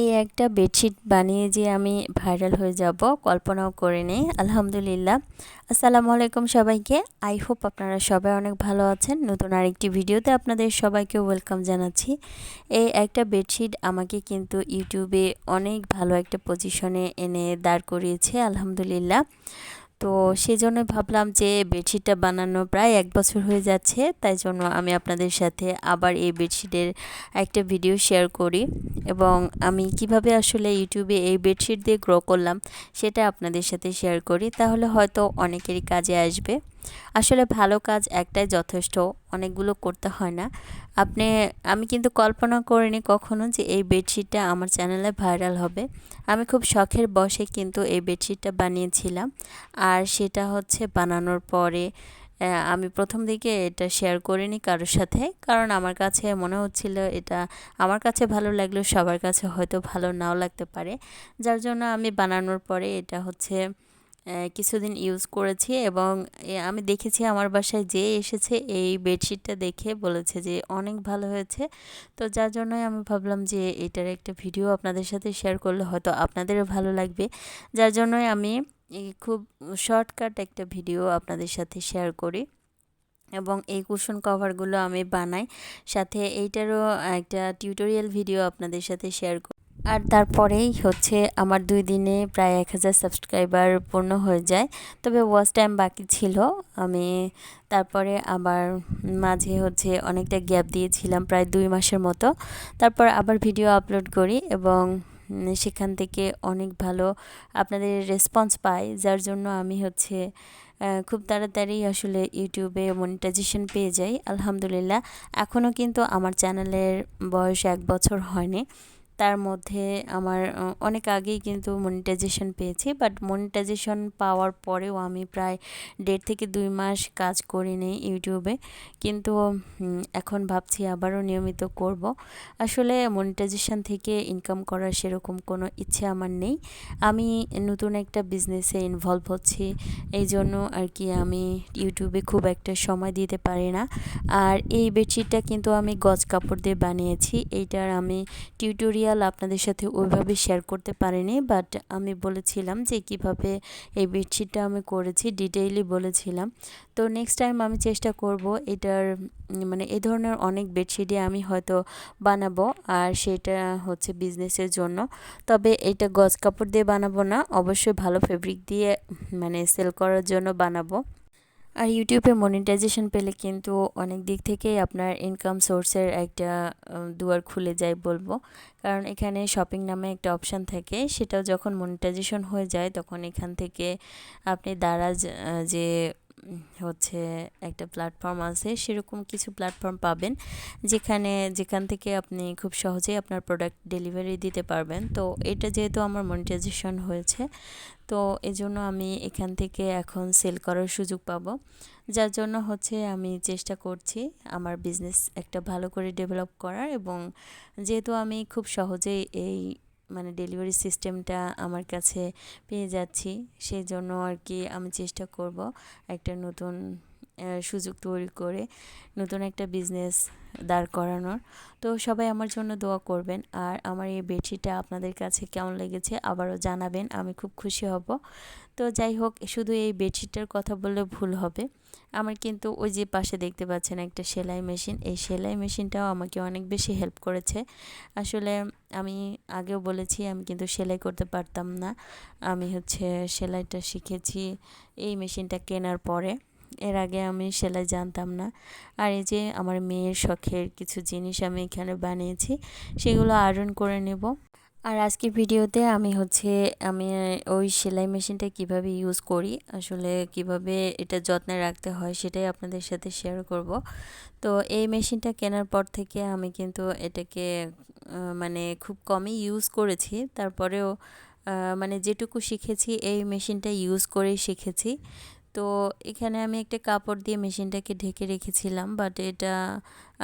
এই একটা বেডশিট বানিয়ে যে আমি ভাইরাল হয়ে যাব, কল্পনাও করে নেই, আলহামদুলিল্লাহ। আসসালামু আলাইকুম সবাইকে, আই হোপ আপনারা সবাই অনেক ভালো আছেন। নতুন আরেকটি ভিডিওতে আপনাদের সবাইকে ওয়েলকাম জানাচ্ছি। এই একটা বেডশিট আমাকে কিন্তু ইউটিউবে অনেক ভালো একটা পজিশনে এনে দাঁড় করিয়েছে, আলহামদুলিল্লাহ। তো সেজন্য ভাবলাম যে বেডশিটটা বানানো প্রায় এক বছর হয়ে যাচ্ছে, তাই জন্য আমি আপনাদের সাথে আবার এই বেডশিটের একটা ভিডিও শেয়ার করি। এবং আমি কীভাবে আসলে ইউটিউবে এই বেডশিট দিয়ে গ্রো করলাম সেটা আপনাদের সাথে শেয়ার করি, তাহলে হয়তো অনেকেরই কাজে আসবে। আসলে ভালো কাজ একটাই যথেষ্ট, অনেকগুলো করতে হয় না। আপনি, আমি কিন্তু কল্পনা করিনি কখনো যে এই বেডশিটটা আমার চ্যানেলে ভাইরাল হবে। আমি খুব শখের বসে কিন্তু এই বেডশিটটা বানিয়েছিলাম। আর সেটা হচ্ছে বানানোর পরে আমি প্রথম দিকে এটা শেয়ার করিনি কারোর সাথে। কারণ আমার কাছে মনে হচ্ছিল এটা আমার কাছে ভালো লাগলেও সবার কাছে হয়তো ভালো নাও লাগতে পারে। যার জন্য আমি বানানোর পরে এটা হচ্ছে কিছুদিন ইউজ করেছি এবং আমি দেখেছি আমার বাসায় যে এসেছে এই বেডশিটটা দেখে বলেছে যে অনেক ভালো হয়েছে। তো যার জন্যই আমি ভাবলাম যে এটার একটা ভিডিও আপনাদের সাথে শেয়ার করলে হয়তো আপনাদেরও ভালো লাগবে। যার জন্যই আমি খুব শর্টকাট একটা ভিডিও আপনাদের সাথে শেয়ার করি এবং এই কুশন কভারগুলো আমি বানাই। সাথে এইটারও একটা টিউটোরিয়াল ভিডিও আপনাদের সাথে শেয়ার করি। আর তারপরেই হচ্ছে আমার দুই দিনে প্রায় এক হাজার সাবস্ক্রাইবার পূর্ণ হয়ে যায়। তবে ওয়াচ টাইম বাকি ছিল। আমি তারপরে আবার মাঝে হচ্ছে অনেকটা গ্যাপ দিয়েছিলাম প্রায় দুই মাসের মতো। তারপর আবার ভিডিও আপলোড করি এবং সেখান থেকে অনেক ভালো আপনাদের রেসপন্স পাই, যার জন্য আমি হচ্ছে খুব তাড়াতাড়ি আসলে ইউটিউবে মনিটাইজেশন পেয়ে যাই। আলহামদুলিল্লাহ। এখনও কিন্তু আমার চ্যানেলের বয়স এক বছর হয়নি। তার মধ্যে আমার অনেক আগেই কিন্তু মনিটাইজেশন পেয়েছি বাট মনিটাইজেশন পাওয়ার পরেও আমি প্রায় দেড় থেকে দুই মাস কাজ করিনি ইউটিউবে। কিন্তু এখন ভাবছি আবারও নিয়মিত করব। আসলে মনিটাইজেশন থেকে ইনকাম করার সেরকম কোনো ইচ্ছে আমার নেই। আমি নতুন একটা বিজনেসে ইনভলভ হচ্ছি এই জন্য আর কি আমি ইউটিউবে খুব একটা সময় দিতে পারি না। আর এই বেডশিটটা কিন্তু আমি গজ কাপড় দিয়ে বানিয়েছি, এইটার আমি টিউটোরিয়াল টিউটোরিয়াল আপনাদের সাথে ওইভাবে শেয়ার করতে পারিনি বাট আমি বলেছিলাম যে কীভাবে এই বেডশিটটা আমি করেছি ডিটেইলি বলেছিলাম। তো নেক্সট টাইম আমি চেষ্টা করব এটার মানে এ ধরনের অনেক বেডশিটই আমি হয়তো বানাবো, আর সেটা হচ্ছে বিজনেসের জন্য। তবে এটা গজ কাপড় দিয়ে বানাবো না, অবশ্যই ভালো ফেব্রিক দিয়ে মানে সেল করার জন্য বানাবো। আর ইউটিউবে মনিটাইজেশন পেলে কিন্তু অনেক দিক থেকেই আপনার ইনকাম সোর্সের একটা দুয়ার খুলে যায় বলব। কারণ এখানে শপিং নামে একটা অপশান থাকে, সেটাও যখন মনিটাইজেশন হয়ে যায় তখন এখান থেকে আপনি দ্বারা যে হচ্ছে একটা প্ল্যাটফর্ম আছে, সেরকম কিছু প্ল্যাটফর্ম পাবেন, যেখানে, যেখান থেকে আপনি খুব সহজেই আপনার প্রোডাক্ট ডেলিভারি দিতে পারবেন। তো এটা যেহেতু আমার মনিটাইজেশন হয়েছে, তো এজন্য আমি এখান থেকে এখন সেল করার সুযোগ পাবো। যার জন্য হচ্ছে আমি চেষ্টা করছি আমার বিজনেস একটা ভালো করে ডেভেলপ করার এবং যেহেতু আমি খুব সহজেই এই মানে ডেলিভারি সিস্টেমটা আমার কাছে পেয়ে যাচ্ছি। সেই জন্য আর কি আমি চেষ্টা করব একটা নতুন সুযোগ তৈরি করে নতুন একটা বিজনেস দাঁড় করানোর। তো সবাই আমার জন্য দোয়া করবেন। আর আমার এই বেডশিটটা আপনাদের কাছে কেমন লেগেছে আবারও জানাবেন, আমি খুব খুশি হব। তো যাই হোক, শুধু এই বেডশিটটার কথা বললে ভুল হবে। আমার কিন্তু ওই যে পাশে দেখতে পাচ্ছেন একটা সেলাই মেশিন এই সেলাই মেশিনটাও আমাকে অনেক বেশি হেল্প করেছে। আসলে আমি আগেও বলেছি, আমি কিন্তু সেলাই করতে পারতাম না। আমি হচ্ছে সেলাইটা শিখেছি এই মেশিনটা কেনার পরে। এর আগে আমি সেলাই জানতাম না। আর এই যে আমার মেয়ের শখের কিছু জিনিস আমি এখানে বানিয়েছি, সেগুলো আয়রন করে নেব। আর আজকের ভিডিওতে আমি হচ্ছে, আমি ওই সেলাই মেশিনটা কীভাবে ইউজ করি, আসলে কীভাবে এটা যত্নে রাখতে হয় সেটাই আপনাদের সাথে শেয়ার করব। তো এই মেশিনটা কেনার পর থেকে আমি কিন্তু এটাকে মানে খুব কমই ইউজ করেছি। তারপরেও মানে যেটুকু শিখেছি, এই মেশিনটা ইউজ করেই শিখেছি। তো এখানে আমি একটা কাপড় দিয়ে মেশিনটাকে ঢেকে রেখেছিলাম বাট এটা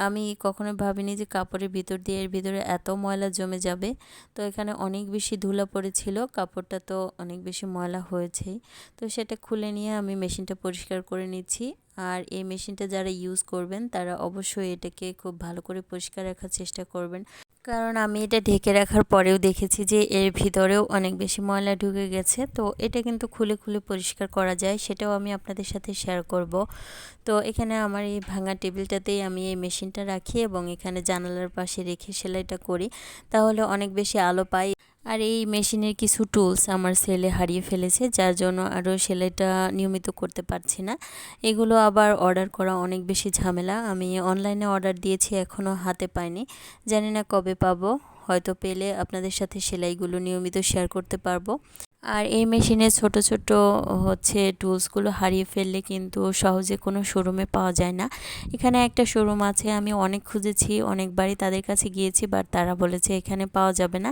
আমি কখনো ভাবিনি যে কাপড়ের ভিতর দিয়ে এর ভিতরে এত ময়লা জমে যাবে। তো এখানে অনেক বেশি ধুলা পড়েছিল, কাপড়টা তো অনেক বেশি ময়লা হয়েছেই তো সেটা খুলে নিয়ে আমি মেশিনটা পরিষ্কার করে নিচ্ছি, আর এই মেশিনটা যারা ইউজ করবেন তারা অবশ্যই এটাকে খুব ভালো করে পরিষ্কার রাখার চেষ্টা করবেন। কারণ আমি এটা ঢেকে রাখার পরেও দেখেছি যে এর ভিতরেও অনেক বেশি ময়লা ঢুকে গেছে। তো এটা কিন্তু খুলে খুলে পরিষ্কার করা যায়, সেটাও আমি আপনাদের সাথে শেয়ার করব। তো এখানে আমার এই ভাঙা টেবিলটাতেই আমি এই মেশিনটা রাখি এবং এখানে জানালার পাশে রেখে সেলাইটা করি। তাহলে অনেক বেশি আলো পাই। আর এই মেশিনের কিছু টুলস আমার সেলে হারিয়ে ফেলেছে, যার জন্য আরও সেলাইটা নিয়মিত করতে পারছি না। এগুলো আবার অর্ডার করা অনেক বেশি ঝামেলা। আমি অনলাইনে অর্ডার দিয়েছি এখনও হাতে পাইনি। জানি না কবে পাবো, হয়তো পেলে আপনাদের সাথে সেলাইগুলো নিয়মিত শেয়ার করতে পারব। আর এই মেশিনে ছোট ছোট, হচ্ছে টুলসগুলো হারিয়ে ফেললে কিন্তু সহজে কোনো শোরুমে পাওয়া যায় না। এখানে একটা শোরুম আছে, আমি অনেক খুঁজেছি, অনেকবারই তাদের কাছে গিয়েছি, বাট তারা বলেছে এখানে পাওয়া যাবে না।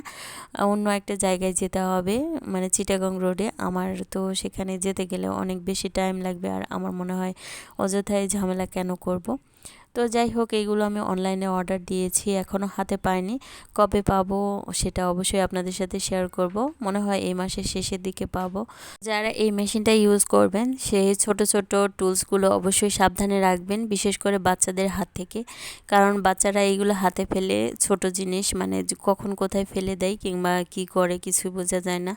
অন্য একটা জায়গায় যেতে হবে মানে চিটাগং রোডে। আমার তো সেখানে যেতে গেলে অনেক বেশি টাইম লাগবে, আর আমার মনে হয় অযথায় ঝামেলা কেন করব। তো যাই হোক, এইগুলো আমি অনলাইনে অর্ডার দিয়েছি এখনও হাতে পাইনি। কবে পাবো সেটা অবশ্যই আপনাদের সাথে শেয়ার করব। মনে হয় এই মাসের শেষের দিকে পাবো। যারা এই মেশিনটা ইউজ করবেন, সেই ছোট ছোট টুলসগুলো অবশ্যই সাবধানে রাখবেন, বিশেষ করে বাচ্চাদের হাত থেকে। কারণ বাচ্চারা এইগুলো হাতে ফেলে ছোট জিনিস মানে কখন কোথায় ফেলে দেয় কিংবা কি করে কিছু বোঝা যায় না।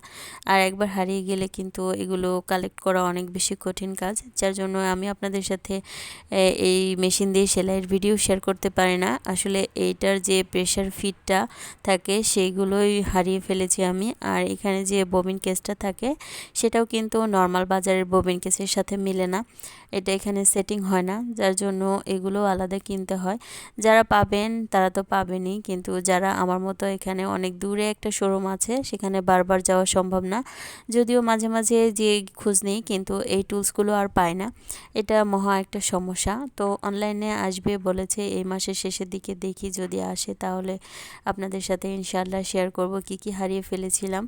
আর একবার হারিয়ে গেলে কিন্তু এগুলো কালেক্ট করা অনেক বেশি কঠিন কাজ। যার জন্য আমি আপনাদের সাথে এই মেশিন দিয়ে সেলাইয়ের ভিডিও শেয়ার করতে পারি না। আসলে এইটার যে প্রেশার ফিটটা থাকে সেইগুলোই হারিয়ে ফেলেছি আমি। আর এখানে যে ববিন কেসটা থাকে, সেটাও কিন্তু নর্মাল বাজারের ববিন কেসের সাথে মিলে না। এটা এখানে সেটিং হয় না। যার জন্য এগুলো আলাদা কিনতে হয়। যারা পাবেন, তারা তো পাবেনই। কিন্তু যারা আমার মতো এখানে অনেক দূরে একটা শোরুম আছে, সেখানে বারবার যাওয়া সম্ভব না। যদিও মাঝে মাঝে যে খোঁজ নেই, কিন্তু এই টুলসগুলো আর পায় না। এটা মহা একটা সমস্যা। তো অনলাইনে আসবে, বলেছে এই মাসের শেষের দিকে দেখি যদি আসে, তাহলে আপনাদের সাথে ইনশাল্লাহ শেয়ার করব কি কি হারিয়ে ফেলেছিলাম।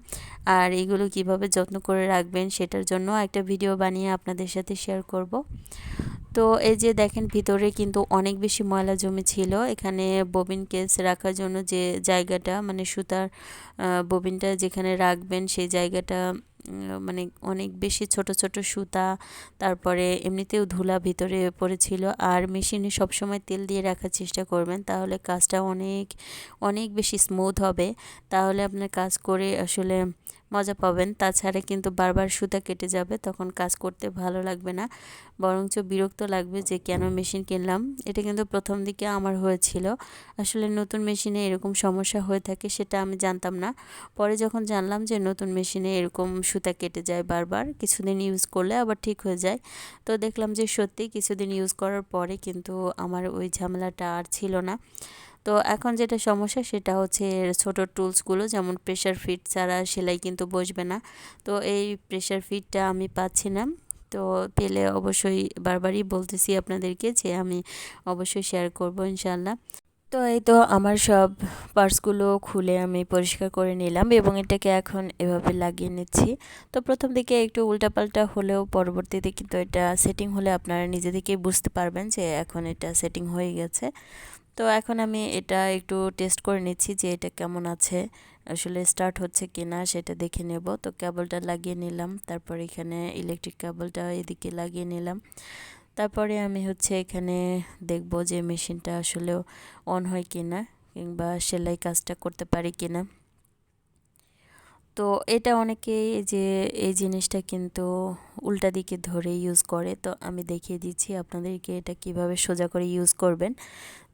আর এগুলো কীভাবে যত্ন করে রাখবেন, সেটার জন্য একটা ভিডিও বানিয়ে আপনাদের সাথে শেয়ার করব। তো এই যে দেখেন ভিতরে কিন্তু অনেক বেশি ময়লা জমে ছিল। এখানে ববিন কেস রাখার জন্য যে জায়গাটা মানে সুতার ববিনটা যেখানে রাখবেন সেই জায়গাটা মানে অনেক বেশি ছোট ছোট সুতা, তারপরে এমনিতেও ধুলা ভিতরে পড়েছিল। আর মেশিনে সবসময় তেল দিয়ে রাখার চেষ্টা করবেন, তাহলে কাজটা অনেক অনেক বেশি স্মুথ হবে। তাহলে আপনার কাজ করে আসলে মজা পাবেন। তাছাড়া কিন্তু বারবার সুতা কেটে যাবে, তখন কাজ করতে ভালো লাগবে না। বরঞ্চ বিরক্ত লাগবে যে, কেন মেশিন কিনলাম? এটা কিন্তু প্রথম দিকে আমার হয়েছিল। আসলে নতুন মেশিনে এরকম সমস্যা হয়ে থাকে, সেটা আমি জানতাম না। পরে যখন জানলাম যে, নতুন মেশিনে এরকম সুতা কেটে যায় বারবার, কিছুদিন ইউজ করলে আবার ঠিক হয়ে যায়। তো দেখলাম যে, সত্যি কিছুদিন ইউজ করার পরে কিন্তু আমার ওই ঝামেলাটা আর ছিল না। তো এখন যেটা সমস্যা সেটা হচ্ছে ছোট টুলসগুলো যেমন প্রেশার ফিট ছাড়া সেলাই কিন্তু বসবে না। তো এই প্রেশার ফিটটা আমি পাচ্ছি না তো পেলে অবশ্যই বারবারই বলতেছি আপনাদেরকে যে আমি অবশ্যই শেয়ার করব ইনশাল্লাহ তো এই তো আমার সব পার্টসগুলো খুলে আমি পরিষ্কার করে নিলাম এবং এটাকে এখন এভাবে লাগিয়ে নিচ্ছি। তো প্রথম দিকে একটু উল্টাপাল্টা হলেও পরবর্তীতে কিন্তু এটা সেটিং হলে আপনারা নিজে থেকেই বুঝতে পারবেন যে এখন এটা সেটিং হয়ে গেছে। তো এখন আমি এটা একটু টেস্ট করে নিচ্ছি যে এটা কেমন আছে। আসলে স্টার্ট হচ্ছে কি না সেটা দেখে নেব। তো কেবলটা লাগিয়ে নিলাম, তারপর এখানে ইলেকট্রিক কেবলটা এদিকে লাগিয়ে নিলাম। তারপরে আমি হচ্ছে এখানে দেখব যে মেশিনটা আসলেও অন হয় কি না কিংবা সেলাই কাজটা করতে পারি কি না তো এটা অনেকেই যে এই জিনিসটা কিন্তু উল্টা দিকে ধরে ইউজ করে, তো আমি দেখিয়ে দিচ্ছি আপনাদেরকে এটা কীভাবে সোজা করে ইউজ করবেন।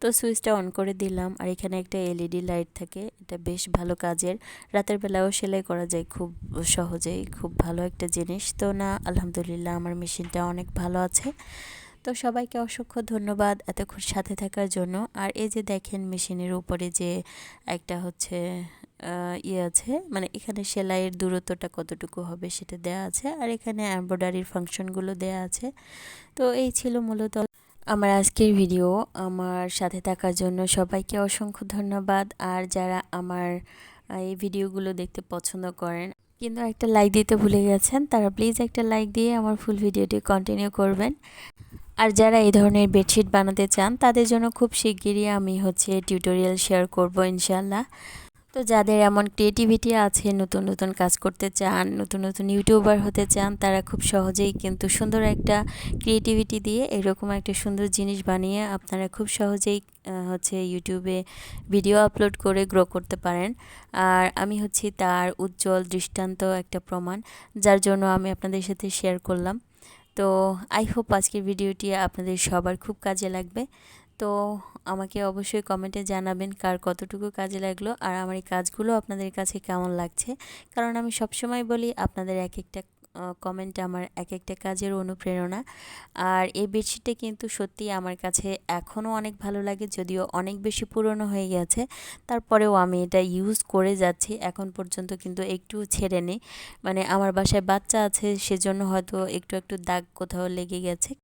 তো সুইচটা অন করে দিলাম আর এখানে একটা এলইডি লাইট থাকে, এটা বেশ ভালো কাজের। রাতের বেলাও সেলাই করা যায় খুব সহজেই, খুব ভালো একটা জিনিস। তো না, আলহামদুলিল্লাহ আমার মেশিনটা অনেক ভালো আছে। তো সবাইকে অসংখ্য ধন্যবাদ এতক্ষণ সাথে থাকার জন্য। আর এই যে দেখেন মেশিনের উপরে যে একটা হচ্ছে ইয়ে আছে। মানে এখানে সেলাইয়ের দূরত্বটা কতটুকু হবে সেটা দেয়া আছে। আর এখানে এমব্রয়ডারির ফাংশনগুলো দেয়া আছে। তো এই ছিল মূলত আমার আজকের ভিডিও আমার সাথে থাকার জন্য সবাইকে অসংখ্য ধন্যবাদ। আর যারা আমার এই ভিডিওগুলো দেখতে পছন্দ করেন, কিন্তু একটা লাইক দিতে ভুলে গেছেন, তারা প্লিজ একটা লাইক দিয়ে আমার ফুল ভিডিওটি কন্টিনিউ করবেন। আর যারা এই ধরনের বেডশিট বানাতে চান, তাদের জন্য খুব শিগগিরই আমি হচ্ছে টিউটোরিয়াল শেয়ার করব ইনশাল্লাহ তো যাদের এমন ক্রিয়েটিভিটি আছে, নতুন নতুন কাজ করতে চান, নতুন নতুন ইউটিউবার হতে চান, তারা খুব সহজেই কিন্তু সুন্দর একটা ক্রিয়েটিভিটি দিয়ে এরকম একটা সুন্দর জিনিস বানিয়ে আপনারা খুব সহজেই হচ্ছে ইউটিউবে ভিডিও আপলোড করে গ্রো করতে পারেন। আর আমি হচ্ছি তার উজ্জ্বল দৃষ্টান্ত একটা প্রমাণ, যার জন্য আমি আপনাদের সাথে শেয়ার করলাম। তো আই হোপ আজকের ভিডিওটি আপনাদের সবার খুব কাজে লাগবে। তো আমাকে অবশ্যই কমেন্টে জানাবেন কার কতটুকু কাজে লাগল আর আমার এই কাজগুলো আপনাদের কাছে কেমন লাগছে। কারণ আমি সবসময় বলি আপনাদের এক একটা কমেন্ট আমার এক একটা কাজের অনুপ্রেরণা। আর এই বেডশিটটা কিন্তু সত্যি আমার কাছে এখনও অনেক ভালো লাগে, যদিও অনেক বেশি পুরনো হয়ে গেছে। তারপরেও আমি এটা ইউজ করে যাচ্ছি, এখন পর্যন্ত কিন্তু একটু ছেড়ে নেই। মানে আমার বাসায় বাচ্চা আছে, সেজন্য হয়তো একটু একটু দাগ কোথাও লেগে গেছে।